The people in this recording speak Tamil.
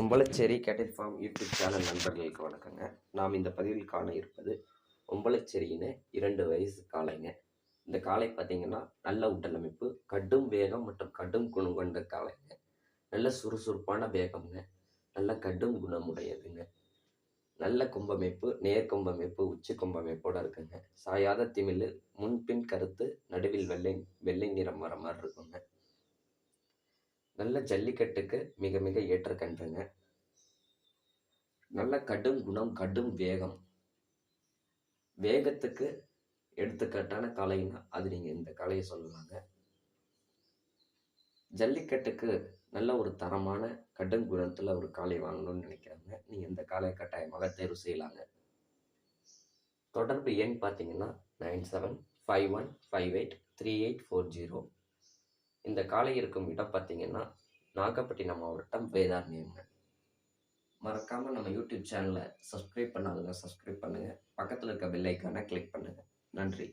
ஒம்பளச்சேரி கேட்டில் ஃபார்ம் யூடியூப் சேனல் நண்பர்களுக்கு வணக்கங்க. நாம் இந்த பதிவில் காண இருப்பது ஒம்பளச்சேரியின இரண்டு வயசு காளைங்க. இந்த காளை பார்த்தீங்கன்னா நல்ல உடலமைப்பு கடும் வேகம் மற்றும் கடும் குணம் கொண்ட காளைங்க. நல்ல சுறுசுறுப்பான வேகம்ங்க. நல்ல கடும் குணமுடையதுங்க. நல்ல கும்பமைப்பு நேர்கும்பமைப்பு உச்சி கும்பமைப்போட இருக்குங்க. சாயாத திமிழ் முன்பின் கருத்து நடுவில் வெள்ளை வெள்ளை நிறம் வர மாதிரி இருக்குங்க. நல்ல ஜல்லிக்கட்டுக்கு மிக மிக ஏற்ற கன்றுங்க நல்ல கடும் குணம் கடும் வேகம். வேகத்துக்கு எடுத்துக்காட்டான காளைன்னா அது நீங்கள் இந்த கலையை சொல்லலாங்க. ஜல்லிக்கட்டுக்கு நல்ல ஒரு தரமான கடும் குணத்தில் ஒரு காலை வாங்கணும்னு நினைக்கிறாங்க. நீங்கள் இந்த காளையை கட்டாயமாக தேர்வு செய்யலாங்க. தொடர்பு எண் பார்த்தீங்கன்னா nine seven five one five eight three eight four zero. இந்த காலை இருக்கும் இடம் பார்த்தீங்கன்னா நாகப்பட்டினம் மாவட்டம் வேதாரண்யங்க மறக்காமல் நம்ம யூடியூப் சேனலை சப்ஸ்கிரைப் பண்ணாதுங்க சப்ஸ்கிரைப் பண்ணுங்கள் பக்கத்தில் இருக்க பெல்லைக்கான கிளிக் பண்ணுங்கள் நன்றி.